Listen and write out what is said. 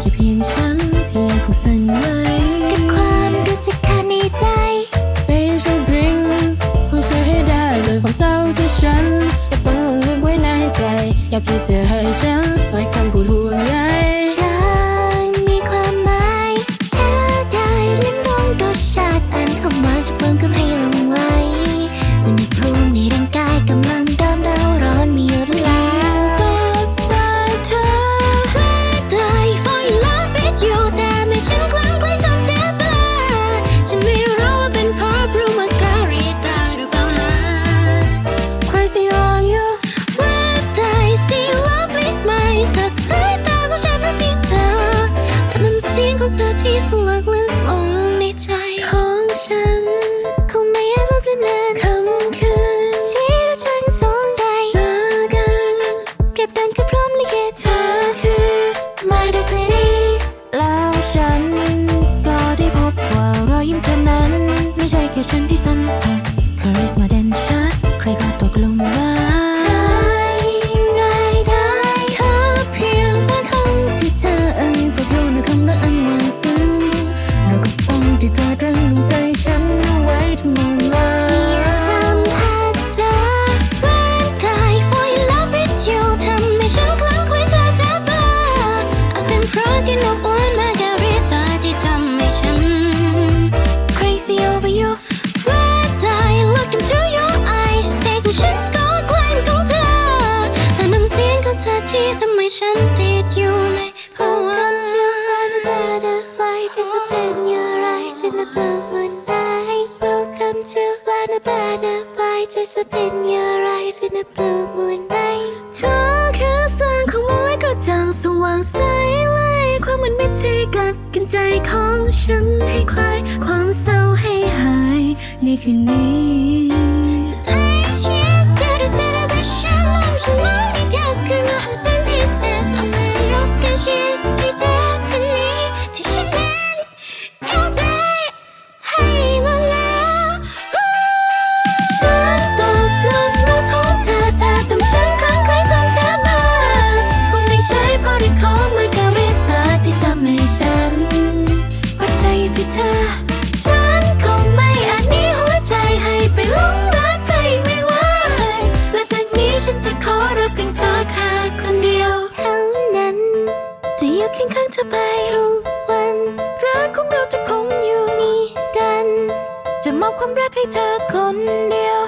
แค่เพียงฉันที่ยังคงสั่นไหวกับความรู้สึกข้างในใจ Special drink คงช่วยให้ได้เลยความเศร้าที่ฉันจะฝังลึกไว้ในใจ อยากที่จะให้ฉัน ลึกลึกลงในใจของฉัน คงไม่อาจลบเลือนคำคืนที่เราทั้งสองได้เจอกันเก็บดังกับพร้อมและเยเธอคือ My Destiny แล้วฉัน ก็ได้พบว่ารอยยิ้มเธอนั้น ไม่ใช่แค่ฉันที่สัมผัส Charisma เดนชัดใครก็ตกลงว่า ฉันติดอยู่ในภาวะ Welcome to Under Butterflies It's open your eyes in the blue moonlight Welcome to Under Butterflies It's open your eyes in the blue moonlight เธอคือแสงของมวลกระจ่างสว่างใสไล่ความมืดมิดที่กัดกินใจของฉันให้คลายความเศร้าให้หายในคืนนี้ ทุกวันรักของเราจะคงอยู่นิรันดร์จะมอบความรักให้เธอคนเดียว